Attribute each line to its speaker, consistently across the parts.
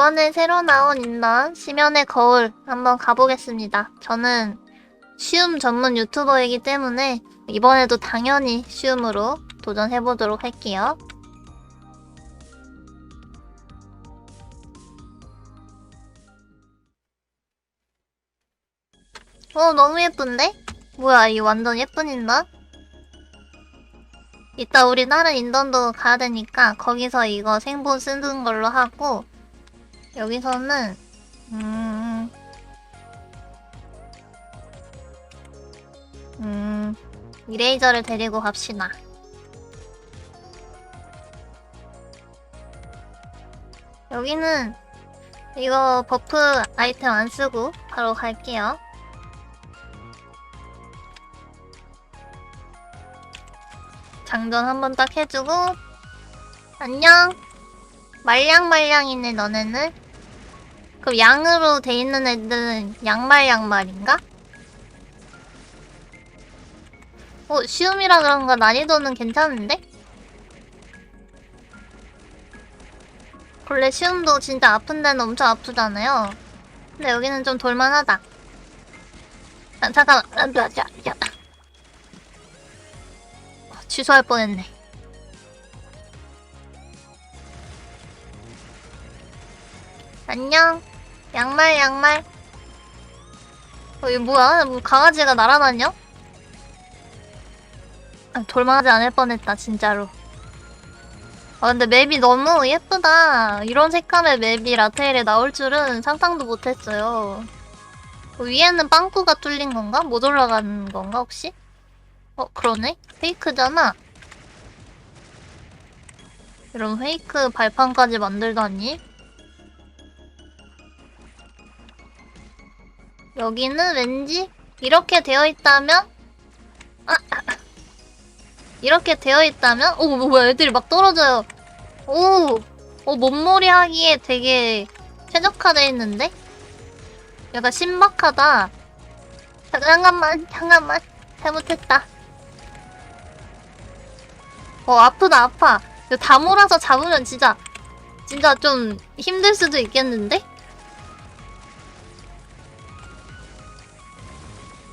Speaker 1: 이번에 새로 나온 인던 심연의 거울 한번 가보겠습니다. 저는 쉬움 전문 유튜버이기 때문에 이번에도 당연히 쉬움으로 도전해보도록 할게요. 어, 너무 예쁜데? 뭐야, 이 완전 예쁜 인던? 이따 우리 다른 인던도 가야 되니까 거기서 이거 생본 쓰는 걸로 하고 여기서는 음... 음... 이레이저를 데리고 갑시다. 여기는 이거 버프 아이템 안 쓰고 바로 갈게요. 장전 한번 딱 해주고 안녕 말량말량이네 너네는 그럼 양으로 돼 있는 애들은 양말양말인가? 어 쉬움이라 그런가 난이도는 괜찮은데? 원래 쉬움도 진짜 아픈 데는 엄청 아프잖아요 근데 여기는 좀 돌만하다 아, 잠깐만 아, 야, 야. 취소할 뻔했네. 안녕. 양말, 양말. 어, 이거 뭐야? 뭐 강아지가 날아다녀? 아, 돌만하지 않을 뻔했다, 진짜로. 아, 근데 맵이 너무 예쁘다. 이런 색감의 맵이 라테일에 나올 줄은 상상도 못했어요. 어, 위에는 빵꾸가 뚫린 건가? 못 올라가는 건가, 혹시? 어, 그러네? 페이크잖아? 이런 페이크 발판까지 만들다니? 여기는 왠지 이렇게 되어 있다면? 아, 이렇게 되어 있다면? 오, 뭐, 뭐야, 애들이 막 떨어져요. 오, 어, 몸놀이 하기에 되게 최적화되어 있는데? 약간 신박하다. 잠깐만, 잠깐만. 잘못했다. 어 아프다 아파 다 몰아서 잡으면 진짜 진짜 좀 힘들 수도 있겠는데?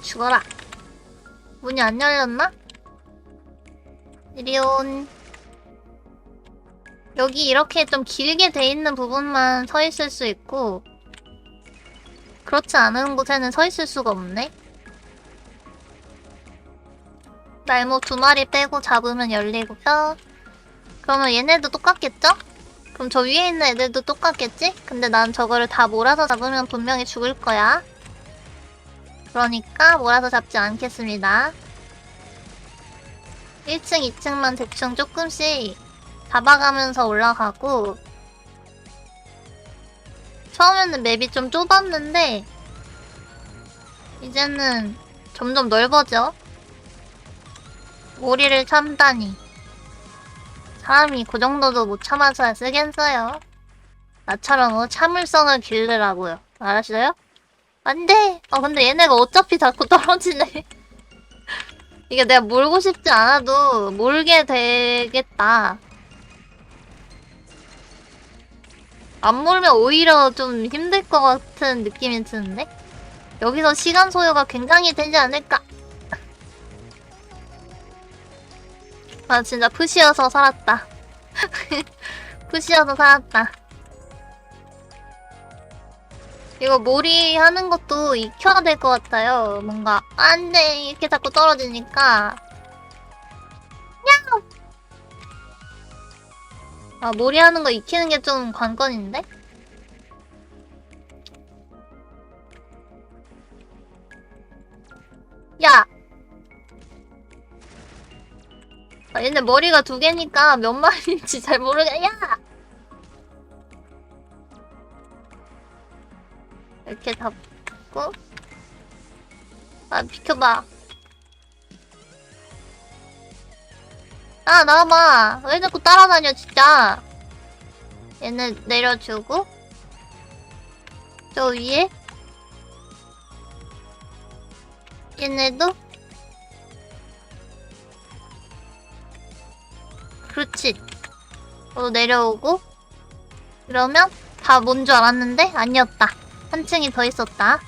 Speaker 1: 죽어라 문이 안 열렸나? 이리온 여기 이렇게 좀 길게 돼 있는 부분만 서 있을 수 있고 그렇지 않은 곳에는 서 있을 수가 없네 날목 두 마리 빼고 잡으면 열리고요. 그러면 얘네도 똑같겠죠? 그럼 저 위에 있는 애들도 똑같겠지? 근데 난 저거를 다 몰아서 잡으면 분명히 죽을 거야. 그러니까 몰아서 잡지 않겠습니다. 1층, 2층만 대충 조금씩 잡아가면서 올라가고 처음에는 맵이 좀 좁았는데 이제는 점점 넓어져. 오리를 참다니. 사람이 그 정도도 못 참아서야 쓰겠어요. 나처럼 어, 참을성을 기르라고요. 알았어요? 안 돼! 어, 근데 얘네가 어차피 자꾸 떨어지네. 이게 내가 몰고 싶지 않아도 몰게 되겠다. 안 몰면 오히려 좀 힘들 것 같은 느낌이 드는데? 여기서 시간 소요가 굉장히 되지 않을까? 아 진짜 푸시여서 살았다. 푸시여서 살았다. 이거 몰이 하는 것도 익혀야 될 것 같아요. 뭔가 안 돼 이렇게 자꾸 떨어지니까. 야! 아 몰이 하는 거 익히는 게 좀 관건인데? 야! 아, 얘네 머리가 두 개니까 몇 마리인지 잘 모르겠. 야! 이렇게 잡고. 아, 비켜봐. 아, 나와봐. 왜 자꾸 따라다녀, 진짜. 얘네 내려주고. 저 위에. 얘네도 그렇지. 어, 내려오고. 그러면 다 뭔 줄 알았는데 아니었다. 한 층이 더 있었다.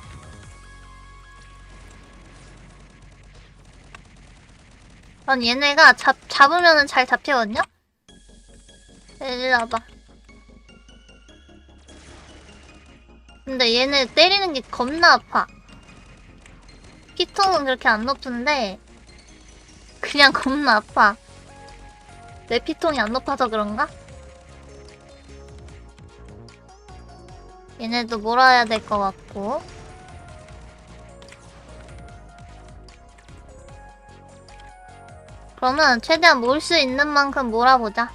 Speaker 1: 전 얘네가 잡, 잡으면은 잘 잡히거든요? 일로 와봐. 근데 얘네 때리는 게 겁나 아파. 피통은 그렇게 안 높은데, 그냥 겁나 아파. 내 피통이 안 높아서 그런가? 얘네도 몰아야 될 것 같고. 그러면 최대한 몰 수 있는 만큼 몰아보자.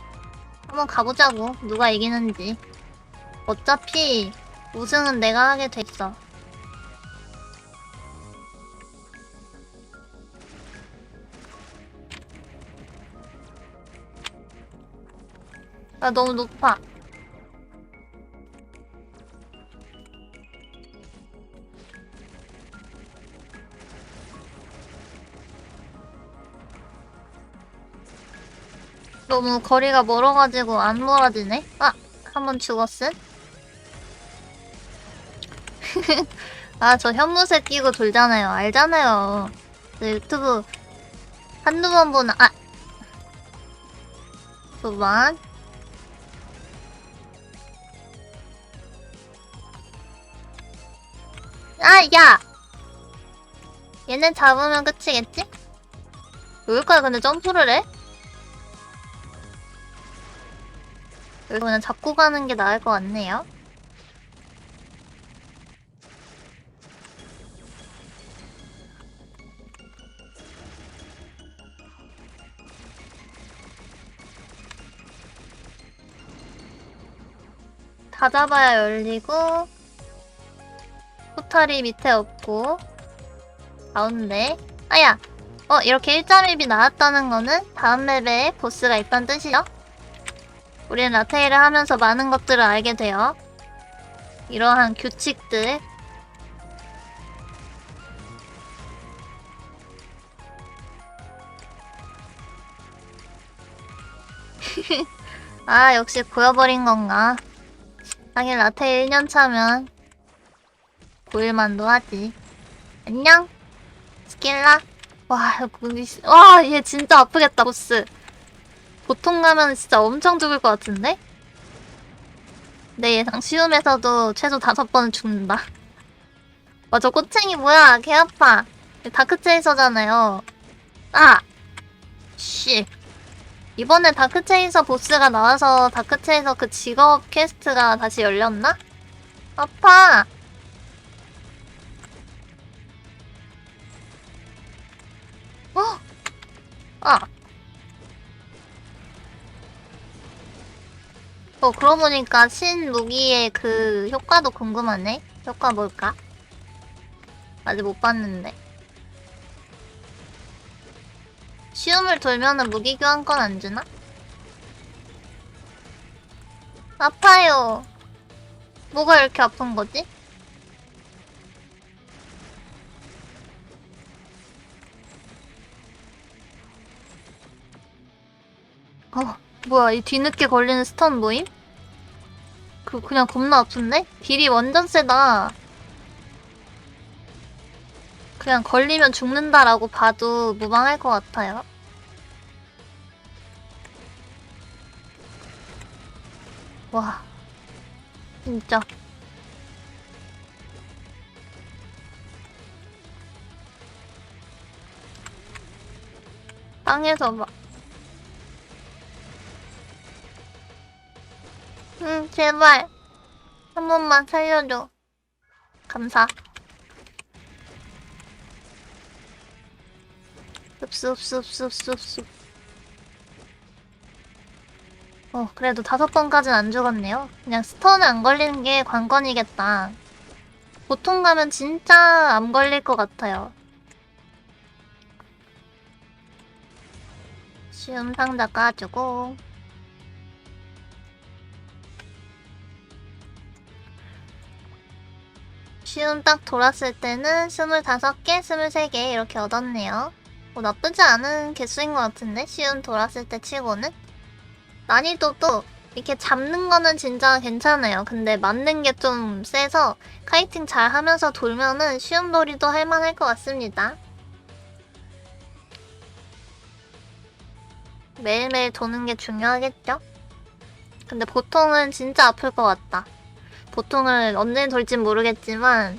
Speaker 1: 한번 가보자고. 누가 이기는지. 어차피 우승은 내가 하게 돼 있어. 아, 너무 높아. 너무 거리가 멀어가지고 안 몰아지네? 아! 한 번 죽었음? 아, 저 현무색 끼고 돌잖아요. 알잖아요. 저 유튜브 한두 번 보는, 아! 두 번. 아, 야! 얘네 잡으면 끝이겠지? 여기까지 근데 점프를 해? 여기 그냥 잡고 가는 게 나을 것 같네요. 다 잡아야 열리고 포탈이 밑에 없고 가운데 아야! 어 이렇게 1.1이 나왔다는 거는 다음 맵에 보스가 있다는 뜻이죠? 우리는 라테일을 하면서 많은 것들을 알게 돼요. 이러한 규칙들. 아, 역시 보여버린 건가. 하긴 라테일 1년 차면 고일만도 하지. 안녕? 스킬라? 와, 이거 와, 얘 진짜 아프겠다, 보스. 보통 가면 진짜 엄청 죽을 것 같은데? 내 예상 쉬움에서도 최소 다섯 번은 죽는다. 와, 저 꼬챙이 뭐야? 개 아파. 다크체이서잖아요. 아! 씨. 이번에 다크체이서 보스가 나와서 다크체이서 그 직업 퀘스트가 다시 열렸나? 아파! 어! 아! 어, 그러고 보니까 신 무기의 그 효과도 궁금하네. 효과 뭘까? 아직 못 봤는데. 시움을 돌면은 무기 교환권 안 주나? 아파요. 뭐가 이렇게 아픈 거지? 어, 뭐야, 이 뒤늦게 걸리는 스턴 모임? 그, 그냥 겁나 아픈데? 딜이 완전 세다. 그냥 걸리면 죽는다라고 봐도 무방할 것 같아요. 와, 진짜. 땅에서 막. 응, 제발. 한 번만 살려줘. 감사. 흡수, 흡수, 흡수, 흡수, 흡수. 어, 그래도 다섯 번까지는 안 죽었네요. 그냥 스턴 안 걸리는 게 관건이겠다. 보통 가면 진짜 안 걸릴 것 같아요. 쉬운 상자 까주고. 쉬운 딱 돌았을 때는 25개, 23개 이렇게 얻었네요. 뭐 나쁘지 않은 개수인 것 같은데? 쉬운 돌았을 때 치고는? 난이도도 이렇게 잡는 거는 진짜 괜찮아요. 근데 맞는 게 좀 세서 카이팅 잘 하면서 돌면은 쉬운 돌이도 할만할 것 같습니다. 매일매일 도는 게 중요하겠죠? 근데 보통은 진짜 아플 것 같다. 보통은 언제 돌진 모르겠지만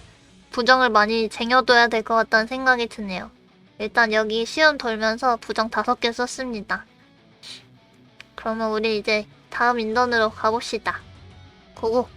Speaker 1: 부정을 많이 쟁여둬야 될 것 같다는 생각이 드네요. 일단 여기 시험 돌면서 부정 다섯 개 썼습니다. 그러면 우리 이제 다음 인턴으로 가봅시다. 고고.